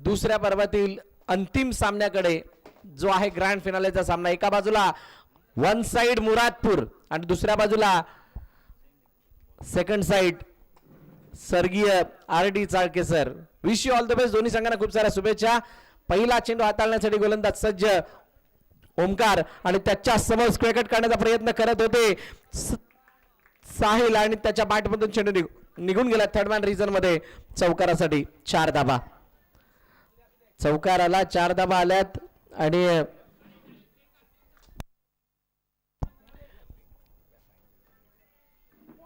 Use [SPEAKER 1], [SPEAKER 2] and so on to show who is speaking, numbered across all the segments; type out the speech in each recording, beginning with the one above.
[SPEAKER 1] दुसऱ्या पर्वातील अंतिम सामन्याकडे जो आहे ग्रँड फिनालेचा सामना. एका बाजूला वन साइड मुरादपूर आणि दुसऱ्या बाजूला सेकंड साइड स्वर्गीय R D Chalke sir wish you all the best दोन्ही संघांना खूप साऱ्या शुभेच्छा. पहिला चेंडू हाताळण्यासाठी गोलंदाज सज्ज ओमकार आणि त्याच्यासमोर क्रिकेट करण्याचा काढण्याचा प्रयत्न करत होते. साहिल आणि त्याच्या बाटमधून चेंडू निघून गेला थर्ड मॅन रिझनमध्ये चौकारासाठी. चार धाबा चौकाराला चार धाबा आल्यात आणि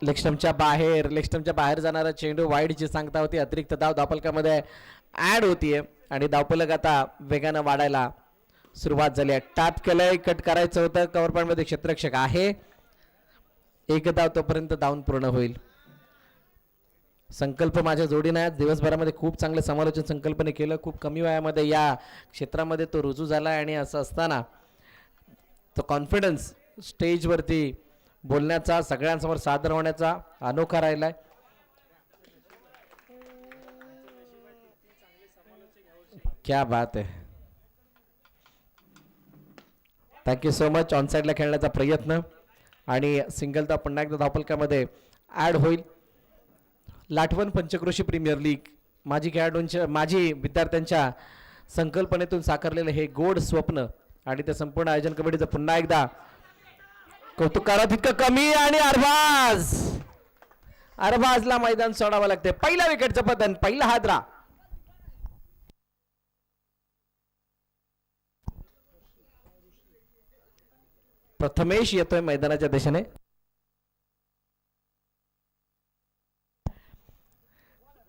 [SPEAKER 1] लेक्स्टमच्या बाहेर लेक्स्टमच्या बाहेर जाणारा चेंडू वाईड जी सांगता होती अतिरिक्त धाव धावपलकामध्ये ऍड होतीये. आणि धावपलक आता वेगानं वाढायला सुरुवात झाली आहे. टॅप केलंय कट करायचं होतं. कव्हर पॉईंट क्षेत्ररक्षक आहे. एक धाव तोपर्यंत धावून पूर्ण होईल. संकल्प माझ्या जोडीनं आहेत दिवसभरामध्ये खूप चांगलं समालोचन संकल्पने केलं. खूप कमी वयामध्ये या क्षेत्रामध्ये तो रुजू झाला आणि असं असताना तो कॉन्फिडन्स स्टेजवरती बोलण्याचा सगळ्यांसमोर सादर होण्याचा अनोखा राहिला आहे क्या बात आहे. थँक्यू सो मच ऑन साईडला खेळण्याचा प्रयत्न आणि सिंगलदा पुन्हा एकदा धापलकामध्ये ॲड होईल. लाठवण पंचक्रोशी प्रीमियर लीग माजी खेळाडूंच्या माजी विद्यार्थ्यांच्या संकल्पनेतून साकारलेलं हे गोड स्वप्न आणि त्या संपूर्ण आयोजन कमिटीचं पुन्हा एकदा कौतुक इतकं तितकं कमी आणि अरबाज! अरबाजला मैदान सोडावं लागते पहिल्या विकेटचं पतन पहिला हादरा प्रथमेश येतोय मैदानाच्या दिशेने.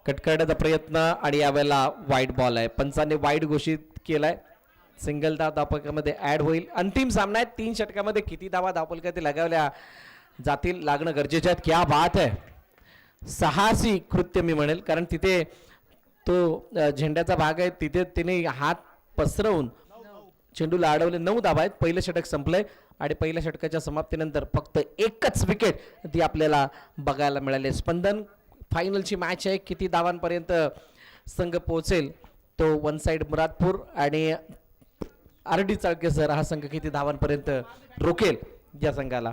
[SPEAKER 1] कट करण्याचा प्रयत्न आणि यावेळेला वाईट बॉल आहे. पंचांनी वाईट घोषित केलाय. सिंगल धाव धापकामध्ये ऍड होईल. अंतिम सामना आहे. तीन षटकामध्ये किती धावा ते लगावल्या जातील लागणं गरजेचे आहेत क्या बात आहे. साहसी कृत्य मी म्हणेल. कारण तिथे तो झेंड्याचा भाग आहे. तिथे तिने हात पसरवून चेंडूला अडवले नऊ धावा आहेत. पहिलं षटक संपलंय. आणि पहिल्या षटकाच्या समाप्तीनंतर फक्त एकच विकेट ती आपल्याला बघायला मिळाली. स्पंदन फायनलची मॅच आहे किती धावांपर्यंत संघ पोहोचेल तो वन साईड मुरादपूर आणि आर डी चाळके सर हा संघ किती धावांपर्यंत रोखेल या संघाला?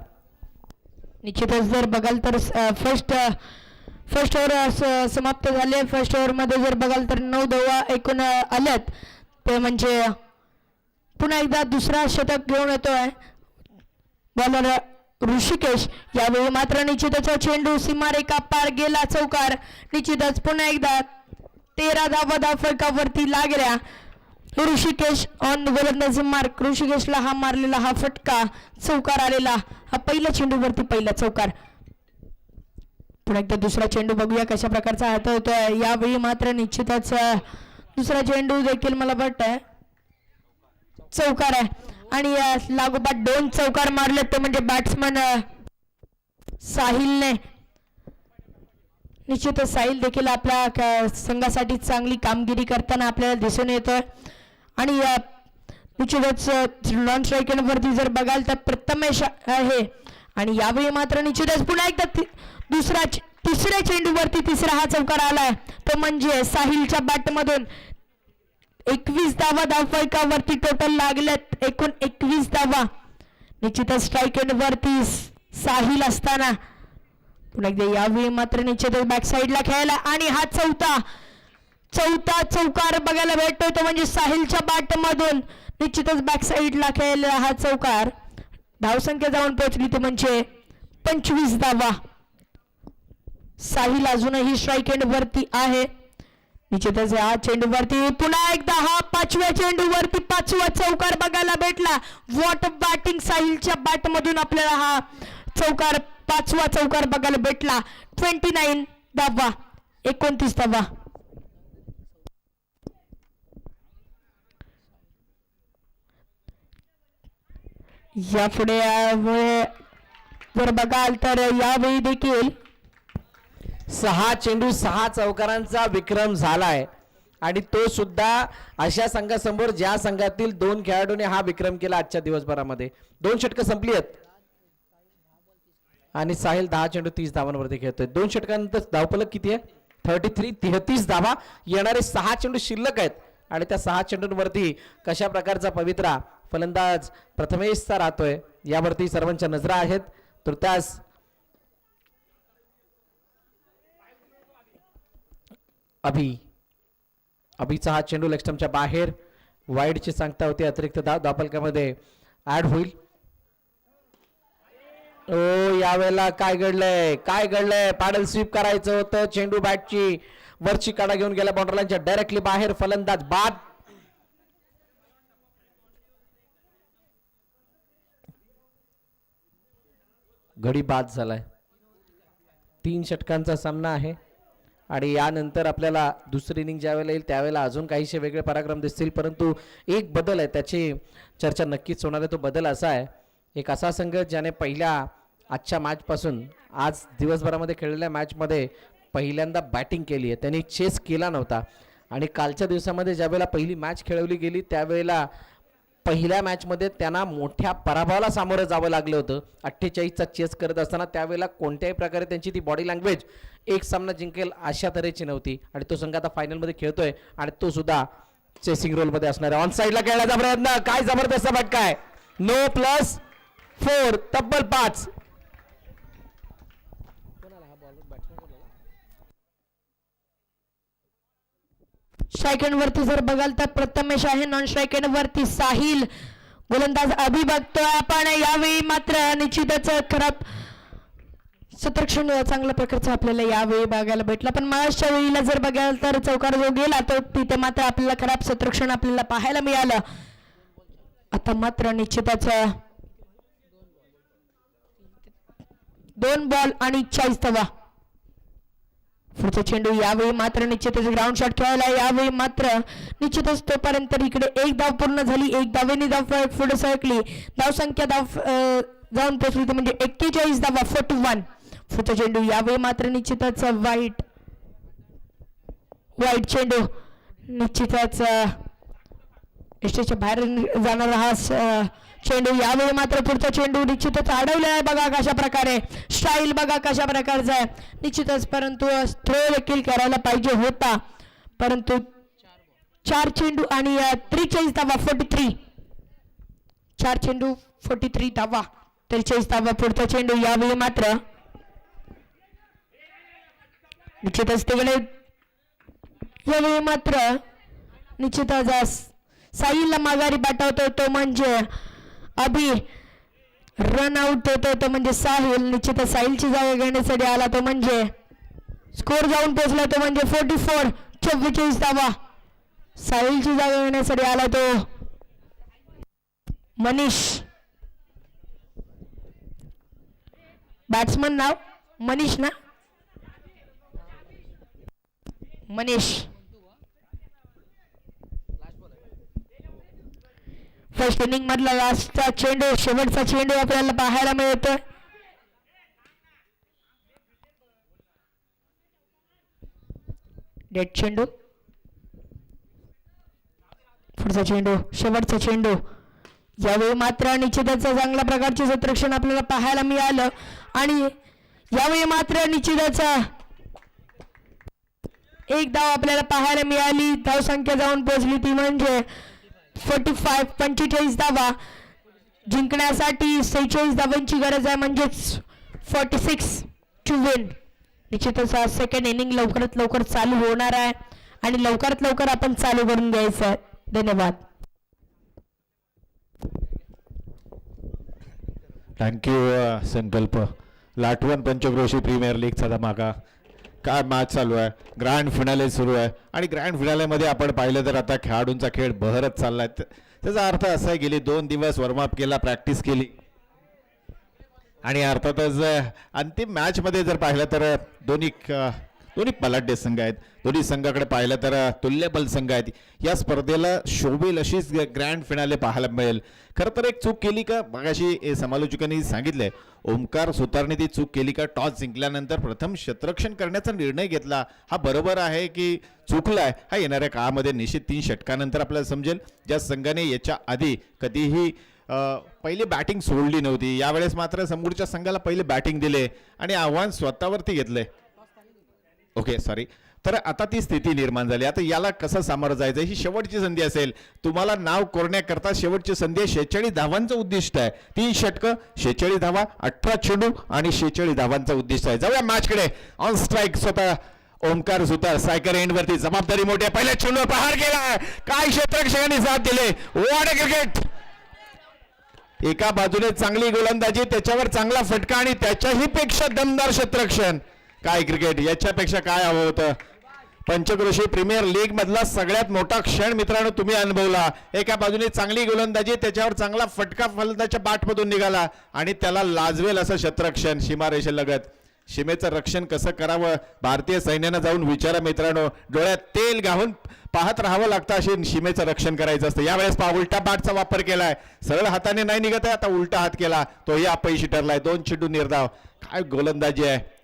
[SPEAKER 2] निश्चितच जर बघाल तर फर्स्ट फर्स्ट ओव्हर समाप्त झाले. फर्स्ट ओव्हरमध्ये जर बघाल तर नऊ धावा एकूण आल्यात. ते म्हणजे पुन्हा एकदा दुसरा शतक घेऊन येतो आहे बॉलर ऋषिकेश यावेळी मात्र निश्चितचा चेंडू सीमारेखा पार गेला चौकार. निश्चितच पुन्हा एकदा तेरा धावा धाव फलकावरती लागल्या. ऋषिकेश ऑन गोलंदाजी मार्क ऋषिकेशला हा मारलेला हा फटका. चौकार आलेला. हा पहिल्या चेंडूवरती पहिला चौकार. पुन्हा एकदा दुसरा चेंडू बघूया कशा प्रकारचा हात होतोय. यावेळी मात्र निश्चितच दुसरा चेंडू देखील मला वाटतंय चौकार आहे. आणि लागोपाठ दोन चौकार मारले ते म्हणजे बॅट्समन साहिलने. निश्चितच साहिल देखील आपल्या संघासाठी चांगली कामगिरी करताना आपल्याला दिसून येतोय. आणि निश्चितच नॉन वरती जर बघाल तर प्रथमेश आहे. आणि यावेळी मात्र निश्चितच पुन्हा एकदा दुसरा तिसऱ्या चेंडूवरती तिसरा हा चौकार आलाय. तो म्हणजे साहिलच्या बॅटमधून एकवीस धावा धावफलकावरती टोटल लागल्यात. एकूण एकवीस धावा. निश्चितच स्ट्राईक एंड वरती साहिल असताना. पुन्हा एकदा यावेळी मात्र निश्चितच बॅक साईडला खेळायला. आणि हा चौथा चौथा चौकार बघायला भेटतोय. तो म्हणजे साहिलच्या बॅट मधून निश्चितच बॅक साईडला खेळलेला हा चौकार. धावसंख्या जाऊन पोहोचली ती म्हणजे पंचवीस धावा. साहिल अजूनही स्ट्राईक एंड वरती आहे. निश्चितच या चेंडूवरती पुन्हा एकदा हा पाचव्या चेंडूवरती पाचवा चौकार बघायला भेटला. वॉट बॅटिंग साहिलच्या बॅट मधून आपल्याला हा चौकार पाचवा चौकार बघायला भेटला. ट्वेंटी नाईन दहावा एकोणतीस दहावा यापुढे यामुळे जर बघाल तर यावेळी देखील
[SPEAKER 1] सहा चेंडू सहा चौकारांचा विक्रम झालाय. आणि तो सुद्धा अशा संघासमोर ज्या संघातील दोन खेळाडूने हा विक्रम केला आजच्या दिवसभरामध्ये. दोन षटकं संपली आहेत. आणि साहिल दहा चेंडू तीस धावांवरती खेळतोय. दोन षटकानंतर धावपलक किती आहे? थर्टी थ्री तेहतीस धावा. येणारे सहा चेंडू शिल्लक आहेत. आणि त्या सहा चेंडूंवरती कशा प्रकारचा पवित्रा फलंदाज प्रथमेशचा राहतोय यावरती सर्वांच्या नजरा आहेत. तृतास अभि अभिचा हा चेंडू लेक्स्टमच्या बाहेर वाईडची सांगता होती अतिरिक्त धाव धापलकामध्ये ऍड होईल. ओ यावेळेला काय घडलंय? काय घडलंय? पॅडल स्वीप करायचं होतं चेंडू बॅटची वरची काडा घेऊन गेला बाउंड्रीलाईनच्या डायरेक्टली बाहेर फलंदाज बाद. घडी बाद झालाय. तीन षटकांचा सामना आहे. आणि यानंतर आपल्याला दुसरी इनिंग ज्यावेळेला येईल त्यावेळेला अजून काहीसे वेगळे पराक्रम दिसतील. परंतु एक बदल आहे त्याची चर्चा नक्कीच होणार आहे. तो बदल असा आहे एक असा संघ ज्याने पहिल्या आजच्या मॅचपासून आज दिवसभरामध्ये खेळलेल्या मॅचमध्ये पहिल्यांदा बॅटिंग केली आहे. त्यांनी चेस केला नव्हता. आणि कालच्या दिवसामध्ये ज्यावेळेला पहिली मॅच खेळवली गेली त्यावेळेला पहिल्या मॅचमध्ये त्यांना मोठ्या पराभवाला सामोरं जावं लागलं होतं. अठ्ठेचाळीसचा चेस करत असताना त्यावेळेला कोणत्याही प्रकारे त्यांची ती बॉडी लँग्वेज एक सामना जिंकेल अशा तऱ्हेची नव्हती. आणि तो संघ आता फायनलमध्ये खेळतोय आणि तो सुद्धा चेसिंग रोलमध्ये असणार आहे. ऑन साईडला खेळण्याचा प्रयत्न. काय जबरदस्त काय नो प्लस फोर तब्बल पाच.
[SPEAKER 2] स्ट्राईक वरती जर बघाल तर प्रथमेश आहे नॉन स्ट्राईक वरती साहिल. गोलंदाज अभि बघतोय आपण. यावेळी मात्र निश्चितच खराब सतरक्षण चांगल्या प्रकारचं आपल्याला यावेळी बघायला भेटलं. पण मागच्या वेळीला जर बघाल तर चौकार जो गेला तो तिथे मात्र आपल्याला खराब सतरक्षण आपल्याला पाहायला मिळालं. आता मात्र निश्चितच दोन बॉल आणि चाळीस तवा. पुढचा चेंडू यावेळी मात्र निश्चितच ग्राउंड शॉट खेळायला यावेळी मात्र निश्चितच तोपर्यंत इकडे एक धाव पूर्ण झाली. एक धावेने धाव पुढे सरकली. धाव संख्या धाव जाऊन पोहोचली ती म्हणजे एक्केचाळीस धावा. फोर्टी वन पुढचा चेंडू यावेळी मात्र निश्चितच वाईट वाईट चेंडू. निश्चितच अं, बाहेर जाणारा हा चेंडू यावेळी मात्र पुढचा चेंडू निश्चितच अडवलेला आहे. बघा कशा प्रकारे. स्टाईल बघा कशा प्रकारचा आहे. निश्चितच परंतु थ्रो देखील करायला पाहिजे होता. परंतु चार चेंडू आणि त्रेचाळीस धावा फोर्टी थ्री चार चेंडू फोर्टी थ्री धावा. त्रेचाळीस धावा पुढचा चेंडू यावेळी मात्र निश्चितच तिकडे यावेळी मात्र निश्चितच आज साहिलला माघारी पाठवतो तो म्हणजे अभि रन आउट होतो तो म्हणजे साहिल निश्चित साहिलची जागा घेण्यासाठी आला तो म्हणजे. स्कोर जाऊन पोहोचला तो म्हणजे फोर्टी फोर चव्वेचाळीस धावा. साहिलची जागा घेण्यासाठी आला तो. मनीष. बॅट्समन नाव मनीष ना? मनीष. फर्स्ट इनिंग मधला लास्टचा चेंडू शेवटचा चेंडू आपल्याला पाहायला मिळतोय. डेट चेंडू हो. पुढचा चेंडू हो. शेवटचा चेंडू हो. यावेळी मात्र निश्चितच चांगल्या प्रकारचे संरक्षण आपल्याला पाहायला मिळालं. आणि यावेळी मात्र निश्चिताचा एक धाव आपल्याला पाहायला मिळाली. धाव संख्या जाऊन पोहोचली ती म्हणजे फोर्टी फाईव्ह पंचेचाळीस धावा जिंकण्यासाठी सेहेचाळीस धावांची गरज आहे म्हणजेच फोर्टी सिक्स टू विन निश्चितच हा सेकंड इनिंग लवकरात लवकर चालू होणार आहे आणि लवकरात लवकर आपण चालू करून द्यायचं आहे धन्यवाद
[SPEAKER 3] थँक्यू संकल्प लाटवण पंचक्रोशी प्रीमियर लीगचा धमाका काय मॅच चालू आहे? ग्रँड फिनाले सुरू आहे. आणि ग्रँड फिनालेमध्ये आपण पाहिलं तर आता खेळाडूंचा खेळ बहरत चाललाय. त- त्याचा अर्थ असा आहे गेली दोन दिवस वॉर्मअप केला प्रॅक्टिस केली. आणि अर्थातच अंतिम मॅचमध्ये जर पाहिलं तर दोन्ही क- दोन्ही पलाढ्य संघ आहेत. दोन्ही संघाकडे पाहिलं तर तुल्यबल संघ आहेत. या स्पर्धेला शोभेल अशीच ग्रँड फिनाले पाहायला मिळेल. खरं तर एक चूक केली का? मगाशी समालोचकांनी सांगितलंय ओमकार सुतारने ती चूक केली का? टॉस जिंकल्यानंतर प्रथम शत्ररक्षण करण्याचा निर्णय घेतला. हा बरोबर आहे की चुकलाय? हा येणाऱ्या काळामध्ये निश्चित तीन षटकानंतर आपल्याला समजेल. ज्या संघाने याच्या आधी कधीही पहिले पहिली बॅटिंग सोडली नव्हती यावेळेस मात्र समोरच्या संघाला पहिले बॅटिंग दिले आणि आव्हान स्वतःवरती घेतलंय. ओके सॉरी तर आता ती स्थिती निर्माण झाली. आता याला कसं सामोरं जायचं? ही शेवटची संधी असेल. तुम्हाला नाव कोरण्याकरता शेवटची संधी आहे. शेहेचाळीस धावांचं उद्दिष्ट आहे. तीन षटकं शेहेचाळीस धावा अठरा चेंडू आणि शेहेचाळीस धावांचं उद्दिष्ट आहे. जाऊया मॅचकडे ऑन स्ट्राईक स्वतः ओमकार सुतार. सायकर एंडवरती जबाबदारी मोठी आहे पहिल्या चेंडूवर प्रहार केला. काय क्षेत्रक्षकांनी साथ दिले? वॉट क्रिकेट एका बाजूने चांगली गोलंदाजी त्याच्यावर चांगला फटका आणि त्याच्याही पेक्षा दमदार क्षेत्रक्षण काय क्रिकेट? याच्यापेक्षा काय हवं होतं? पंचक्रोशी प्रीमियर लीग मधला सगळ्यात मोठा क्षण मित्रांनो तुम्ही अनुभवला. एका बाजूने चांगली गोलंदाजी त्याच्यावर चांगला फटका फलंदाच्या बाटमधून निघाला आणि त्याला लाजवेल असं शत्रक्षण सीमारेषेलगत सीमेचं रक्षण कसं करावं? भारतीय सैन्यानं जाऊन विचारा मित्रांनो. डोळ्यात तेल घालून पाहत राहावं लागतं अशी सीमेचं रक्षण करायचं असतं. यावेळेस पहा उलटा बाटचा वापर केलाय. सरळ हाताने नाही निघत आहे आता उलटा हात केला. तोही अपयशी ठरलाय. दोन चेंडू निर्धाव. काय गोलंदाजी आहे.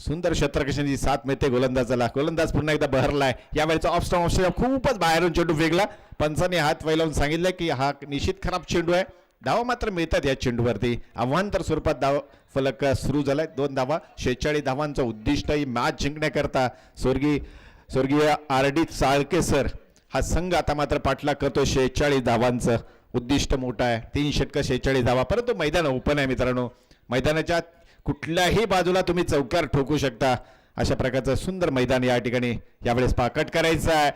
[SPEAKER 3] सुंदर क्षेत्ररक्षणाची सात मिळते गोलंदाजाला गोलंदाज पुन्हा एकदा बहरलाय. यावेळेचा ऑफ स्टॉम ऑप्शन खूपच बाहेरून चेंडू फेकला. पंचाने हात वैलावून सांगितलं की हा निश्चित खराब चेंडू आहे. धावा मात्र मिळतात या चेंडूवरती. आव्हानतर स्वरूपात धाव फलक सुरू झालाय. दोन धावा. शेहेचाळीस धावांचं उद्दिष्ट ही मॅच जिंकण्याकरता स्वर्गीय स्वर्गीय आर डी चाळके सर हा संघ आता मात्र पाठलाग करतो शेहेचाळीस धावांचं उद्दिष्ट मोठं आहे. तीन षटकं शेहेचाळीस धावा. परंतु मैदान ओपन आहे मित्रांनो. मैदानाच्या कुठल्याही बाजूला तुम्ही चौकार ठोकू शकता. अशा प्रकारचं सुंदर मैदान या ठिकाणी यावेळेस पाकट करायचं आहे.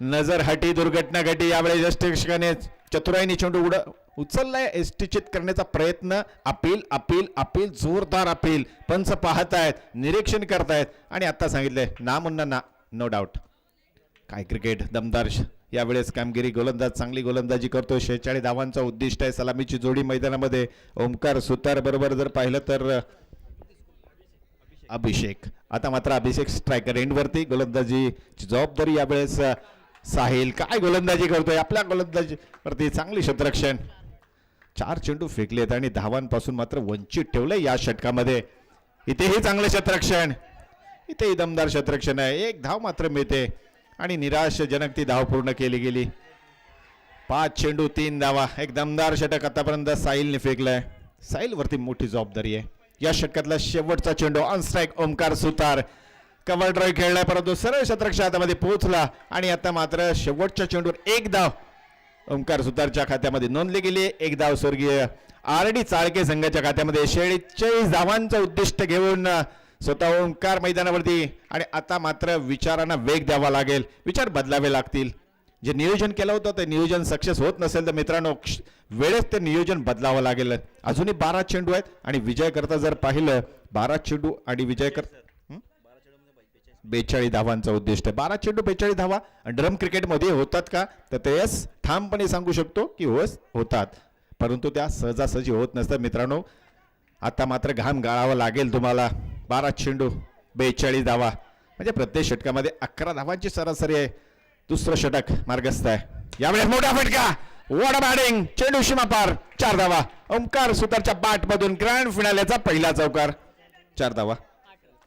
[SPEAKER 3] नजर हटी दुर्घटना घटी यावेळेस यष्टिक्षकाने चतुराईनी चेंडू उड उचललाय. एष्टिचित करण्याचा प्रयत्न अपील अपील अपील जोरदार अपील. पंच पाहतायत निरीक्षण करतायत. आणि आता सांगितलंय ना म्हणणं ना नो डाऊट काय क्रिकेट दमदार यावेळेस कामगिरी गोलंदाज चांगली गोलंदाजी करतो शेहेचाळीस धावांचा उद्दिष्ट आहे. सलामीची जोडी मैदानामध्ये ओमकार सुतार बरोबर जर पाहिलं तर अभिषेक. आता मात्र अभिषेक स्ट्रायकर एंडवरती गोलंदाजीची जबाबदारी यावेळेस साहिल. काय गोलंदाजी करतोय? आपल्या गोलंदाजीवरती चांगली क्षेत्ररक्षण चार चेंडू फेकलेत आणि धावांपासून मात्र वंचित ठेवलंय या षटकामध्ये. इथेही चांगलं क्षेत्ररक्षण इथेही दमदार क्षेत्ररक्षण आहे. एक धाव मात्र मिळते. आणि निराशजनक ती धाव पूर्ण केली गेली. पाच चेंडू तीन धावा. एक दमदार षटक आतापर्यंत साहिलने फेकलाय. साहिल वरती मोठी जबाबदारी आहे. या षटकातला शेवटचा चेंडू on strike Omkar Sutar. Cover drive खेळलाय परंतु सरळ शतरक्षा हातामध्ये पोहोचला आणि आता मात्र शेवटच्या चेंडूवर एक धाव. ओमकार सुतारच्या खात्यामध्ये नोंदली गेली. एक धाव स्वर्गीय आर डी चाळके संघाच्या खात्यामध्ये. शेळी चाळीस धावांचं उद्दिष्ट घेऊन स्वतः ओंकार मैदानावरती आणि आता मात्र विचारांना वेग द्यावा लागेल. विचार बदलावे लागतील. जे नियोजन केलं होतं ते नियोजन सक्सेस होत नसेल तर मित्रांनो वेळेस वेळेत ते नियोजन बदलावं लागेल. अजूनही बारा चेंडू आहेत आणि विजय करता जर पाहिलं बारा चेंडू आणि विजय कर बेचाळीस धावांचं उद्दिष्ट आहे. बारा चेंडू बेचाळीस धावा. ड्रम क्रिकेटमध्ये होतात का? तर ते यस ठामपणे सांगू शकतो की होस होतात. परंतु त्या सहजासहजी होत नसतात मित्रांनो. आता मात्र घाम गाळावा लागेल तुम्हाला. बारा चेंडू बेचाळीस धावा. म्हणजे प्रत्येक षटकामध्ये अकरा धावांची सरासरी आहे. दुसरं षटक मार्गस्थ आहे. यावेळेस मोठा फटका. वॉड बॅटिंग चेंडू शिमापार पार. चार धावा. ओंकार सुतारच्या बाट मधून ग्रँड फिनालेचा पहिला चौकार. चार धावा.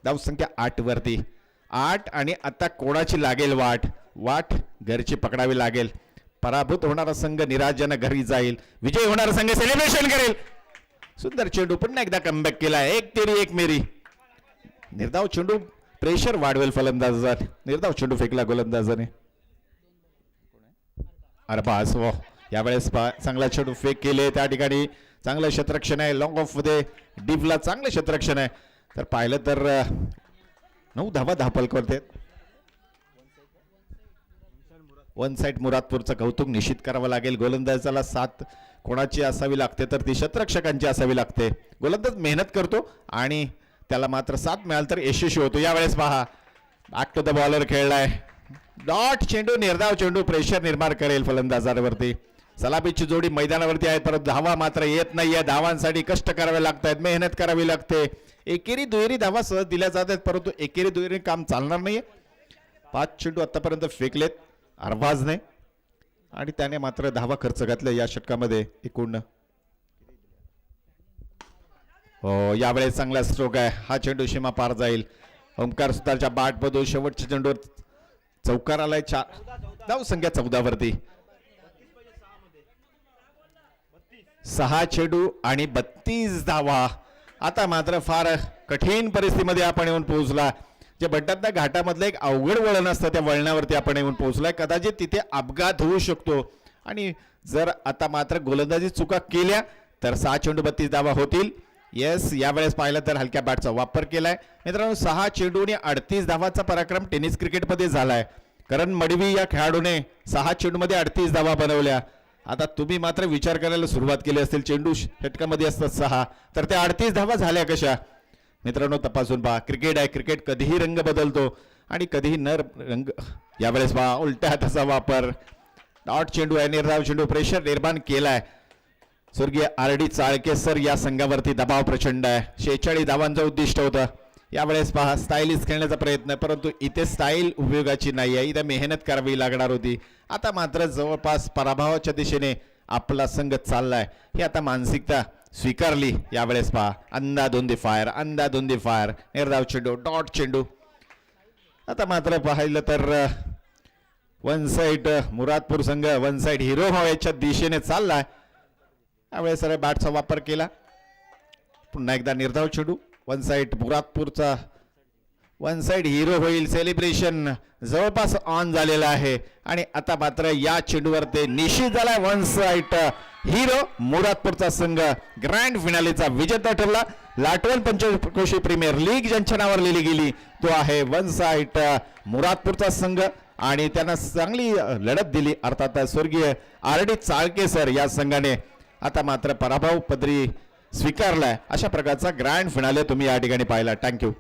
[SPEAKER 3] धाव संख्या आठ वरती. आठ आणि आता कोणाची लागेल वाट? वाट घरची पकडावी लागेल. पराभूत होणारा संघ निराजन घरी जाईल. विजय होणारा संघ सेलिब्रेशन करेल. सुंदर चेंडू पुन्हा एकदा कमबॅक केला एक तेरी एक मेरी. निर्धाव चेंडू प्रेशर वाढवेल फलंदाजा निर्धाव चेंडू फेकला गोलंदाजाने अरे बास वा यावेळेस पा चांगला चेंडू फेक केले त्या ठिकाणी. चांगलं क्षेत्ररक्षण आहे लॉंग ऑफमध्ये. डीपला चांगलं क्षेत्ररक्षण आहे. तर पाहिलं तर नऊ धावा धापल करते वन साईड मुरादपूरचं कौतुक निश्चित करावं लागेल. गोलंदाजाला साथ कोणाची असावी लागते? तर ती शतरक्षकांची असावी लागते. गोलंदाज मेहनत करतो आणि त्याला मात्र सात मिळाल तर यशस्वी होतो. यावेळेस पहा बॅक टू द बॉलर खेळलाय. डॉट चेंडू निर्धाव चेंडू प्रेशर निर्माण करेल फलंदाजांवरती सलाबीची जोडी मैदानावरती आहे परंतु धावा मात्र येत नाहीये धावांसाठी कष्ट करावे लागत आहेत मेहनत करावी लागते. एकेरी दुहेरी धावा सहज दिल्या जात आहेत परंतु एकेरी दुहेरी काम चालणार नाहीये. पाच चेंडू आतापर्यंत फेकलेत अरवाजने आणि त्याने मात्र धावा खर्च घातला या षटकामध्ये एकूण हो यावेळेस चांगला स्ट्रोक आहे. हा चेंडू सीमा पार जाईल. ओंकार सुतारच्या बाट मधून शेवटच्या चेंडूवर चौकार आलाय. चार धाव संख्या चौदा वरती सहा चेंडू आणि बत्तीस धावा. आता मात्र फार कठीण परिस्थितीमध्ये आपण येऊन पोहोचला. जे म्हणतात ना घाटामधलं एक अवघड वळण असतं त्या वळणावरती आपण येऊन पोहोचलाय. कदाचित तिथे अपघात होऊ शकतो. आणि जर आता मात्र गोलंदाजी चुका केल्या तर सहा चेंडू बत्तीस धावा होतील. येस यावेळेस पाहिलं तर हलक्या बॅटचा वापर केलाय. मित्रांनो सहा चेंडू आणि अडतीस धावाचा पराक्रम टेनिस क्रिकेटमध्ये झालाय. करण मडवी या खेळाडूने सहा चेंडूमध्ये अडतीस धावा बनवल्या. आता तुम्ही मात्र विचार करायला सुरुवात केली असतील. चेंडू षटकामध्ये असतात सहा. तर त्या अडतीस धावा झाल्या कशा? मित्रांनो तपासून पहा. क्रिकेट आहे. क्रिकेट कधीही रंग बदलतो आणि कधीही न रंग यावेळेस पहा उलट्या हाताचा वापर. डॉट चेंडू आहे. निर्धाव चेंडू प्रेशर निर्माण केलाय. स्वर्गीय आर डी चाळके सर या संघावरती दबाव प्रचंड आहे. शेहेचाळीस धावांचं उद्दिष्ट होतं. यावेळेस पहा स्टाईलिश खेळण्याचा प्रयत्न परंतु इथे स्टाईल उपयोगाची नाही आहे. इथे मेहनत करावी लागणार होती. आता मात्र जवळपास पराभवाच्या दिशेने आपला संघ चाललाय. ही आता मानसिकता स्वीकारली. यावेळेस पहा अंदा दोंदी फायर अंदा दोंदी फायर निर्धाव चेंडू डॉट चेंडू. आता मात्र पाहिलं तर वन साईड मुरादपूर संघ वन साईड हिरो व्हायच्या दिशेने चाललाय. त्यावेळेस सर बॅटचा वापर केला. पुन्हा एकदा निर्धाव चेंडू वन साईड मुरादपूरचा वन साईड हिरो होईल. सेलिब्रेशन जवळपास ऑन झालेलं आहे. आणि आता मात्र या चेंडूवर ते निश्चित झालाय. वन साईड हिरो मुरादपूरचा संघ ग्रँड फिनालेचा विजेता ठरला. लाटवल पंचक्रोशी प्रीमियर लीग ज्यांच्या नावावर लिहिली गेली तो आहे वन साईट मुरादपूरचा संघ. आणि त्यांना चांगली लढत दिली. अर्थात स्वर्गीय आर डी चाळके सर या संघाने आता मात्र पराभव पदरी स्वीकारलाय. अशा प्रकारचा ग्रँड फिनाले तुम्ही या ठिकाणी पाहिला. थँक्यू